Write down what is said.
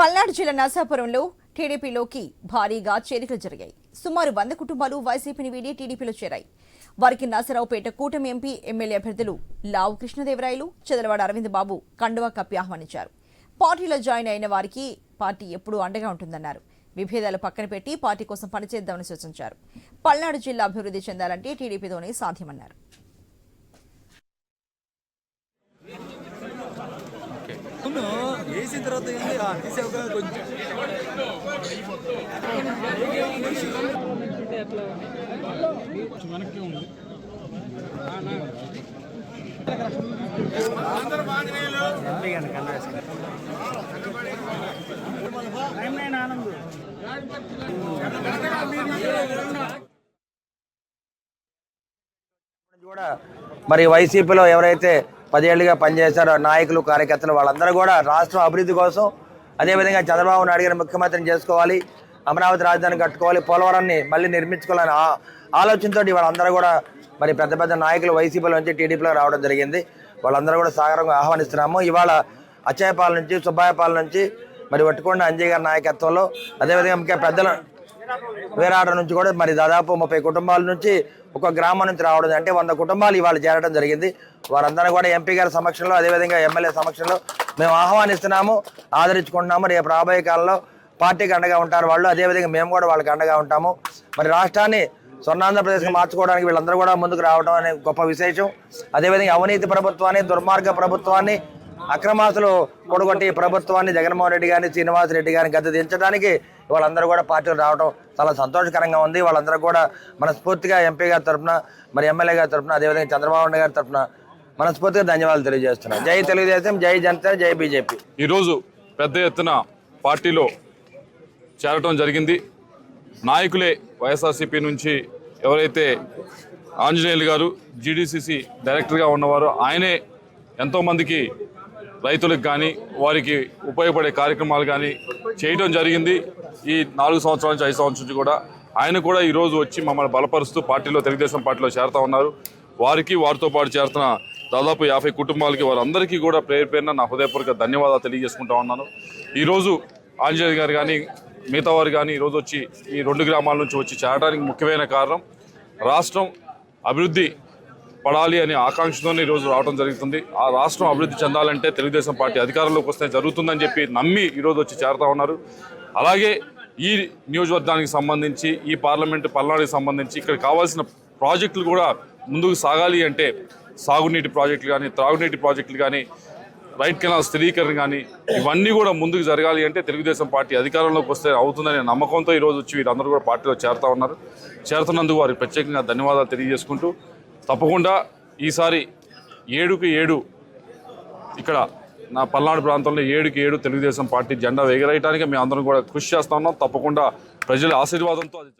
పల్నాడు జిల్లా నరసాపురంలో టీడీపీలోకి భారీగా చేరికలు జరిగాయి. సుమారు వంద కుటుంబాలు వైసీపీని వీడి టీడీపీలో చేరాయి. వారికి నరసరావుపేట కూటమి ఎంపీ ఎమ్మెల్యే అభ్యర్థులు లావు కృష్ణదేవరాయలు చదలవాడ అరవింద్ బాబు కండువా కప్పి ఆహ్వానించారు. పార్టీలో జాయిన్ అయిన వారికి పార్టీ ఎప్పుడూ అండగా ఉంటుందన్నారు. విభేదాలు పక్కన పెట్టి పార్టీ కోసం పనిచేద్దామని సూచించారు. పల్నాడు జిల్లా అభివృద్ధి చెందాలంటే టీడీపీతోనే సాధ్యమన్నారు. వేసిన తర్వాత ఏంది? తీసావు కదా కొంచెం. కూడా మరి వైసీపీలో ఎవరైతే పదేళ్ళుగా పనిచేశారు నాయకులు కార్యకర్తలు వాళ్ళందరూ కూడా రాష్ట్రం అభివృద్ధి కోసం అదేవిధంగా చంద్రబాబు నాయుడు గారిని ముఖ్యమంత్రిని చేసుకోవాలి అమరావతి రాజధాని కట్టుకోవాలి పోలవరాన్ని మళ్ళీ నిర్మించుకోవాలని ఆ- ఆలోచనతో వాళ్ళందరూ కూడా మరి పెద్ద పెద్ద నాయకులు వైసీపీలో నుంచి టీడీపీలో రావడం జరిగింది. వాళ్ళందరూ కూడా సాగరంగా ఆహ్వానిస్తున్నాము. ఇవాళ అచ్చాయపాల నుంచి సుబ్బాయపాల నుంచి మరి వట్టుకొండ అంజయ్ గారి నాయకత్వంలో అదేవిధంగా ఇంకా పెద్దల వేరాడ నుంచి కూడా మరి దాదాపు ముప్పై కుటుంబాల నుంచి ఒక గ్రామం నుంచి రావడం అంటే వంద కుటుంబాలు ఇవాళ చేరడం జరిగింది. వారందరూ కూడా ఎంపీ గారి సమక్షంలో అదేవిధంగా ఎమ్మెల్యే సమక్షంలో మేము ఆహ్వానిస్తున్నాము ఆదరించుకుంటున్నాము. రేపు రాబోయే కాలంలో పార్టీకి అండగా ఉంటారు వాళ్ళు. అదేవిధంగా మేము కూడా వాళ్ళకి అండగా ఉంటాము. మరి రాష్ట్రాన్ని స్వర్ణాంధ్రప్రదేశ్కి మార్చుకోవడానికి వీళ్ళందరూ కూడా ముందుకు రావడం అనే గొప్ప విశేషం. అదేవిధంగా అవినీతి ప్రభుత్వాన్ని దుర్మార్గ ప్రభుత్వాన్ని అక్రమాసులు పొడగొట్టి ప్రభుత్వాన్ని జగన్మోహన్ రెడ్డి గారిని శ్రీనివాస్ రెడ్డి గారిని గద్దె దించడానికి వాళ్ళందరూ కూడా పార్టీలు రావడం చాలా సంతోషకరంగా ఉంది. వాళ్ళందరూ కూడా మనస్ఫూర్తిగా ఎంపీ గారి తరఫున మరి ఎమ్మెల్యే గారి తరఫున అదేవిధంగా చంద్రబాబు నాయుడు గారి తరఫున మనస్ఫూర్తిగా ధన్యవాదాలు తెలియజేస్తున్నాం జై తెలుగుదేశం జై జనతా జై బీజేపీ. ఈరోజు పెద్ద ఎత్తున పార్టీలో చేరటం జరిగింది. నాయకులే వైఎస్ఆర్సీపీ నుంచి ఎవరైతే ఆంజనేయులు గారు జీడీసీసీ డైరెక్టర్గా ఉన్నవారో ఆయనే ఎంతోమందికి రైతులకు కానీ వారికి ఉపయోగపడే కార్యక్రమాలు కానీ చేయడం జరిగింది. ఈ నాలుగు సంవత్సరాల నుంచి ఐదు సంవత్సరాల నుంచి కూడా ఆయన కూడా ఈరోజు వచ్చి మమ్మల్ని బలపరుస్తూ పార్టీలో తెలుగుదేశం పార్టీలో చేరుతా ఉన్నారు. వారికి వారితో పాటు చేరుతున్న దాదాపు యాభై కుటుంబాలకి వారందరికీ కూడా పేరు పేరున నా హృదయపూర్వక ధన్యవాదాలు తెలియజేసుకుంటా ఉన్నాను. ఈరోజు ఆంజనేయ గారు కానీ మిగతా వారు కానీ ఈరోజు వచ్చి ఈ రెండు గ్రామాల నుంచి వచ్చి చేరడానికి ముఖ్యమైన కారణం రాష్ట్రం అభివృద్ధి పడాలి అనే ఆకాంక్షతోనే ఈరోజు రావడం జరుగుతుంది. ఆ రాష్ట్రం అభివృద్ధి చెందాలంటే తెలుగుదేశం పార్టీ అధికారంలోకి వస్తే జరుగుతుందని చెప్పి నమ్మి ఈరోజు వచ్చి చేరుతా ఉన్నారు. అలాగే ఈ నియోజకవర్గానికి సంబంధించి ఈ పార్లమెంటు పల్నాడుకి సంబంధించి ఇక్కడ కావాల్సిన ప్రాజెక్టులు కూడా ముందుకు సాగాలి అంటే సాగునీటి ప్రాజెక్టులు కానీ త్రాగునీటి ప్రాజెక్టులు కానీ రైట్ కెనాల్ స్థిరీకరణ కానీ ఇవన్నీ కూడా ముందుకు జరగాలి అంటే తెలుగుదేశం పార్టీ అధికారంలోకి వస్తే అవుతుందనే నమ్మకంతో ఈరోజు వచ్చి వీరందరూ కూడా పార్టీలో చేరుతా ఉన్నారు. చేరుతున్నందుకు వారికి ప్రత్యేకంగా ధన్యవాదాలు తెలియజేసుకుంటూ తప్పకుండా ఈసారి ఏడుకి ఏడు ఇక్కడ నా పల్నాడు ప్రాంతంలో ఏడుకి ఏడు తెలుగుదేశం పార్టీ జెండా ఎగరేయడానికి మేము అందరం కూడా కృషి చేస్తా ఉన్నాం. తప్పకుండా ప్రజల ఆశీర్వాదంతో అది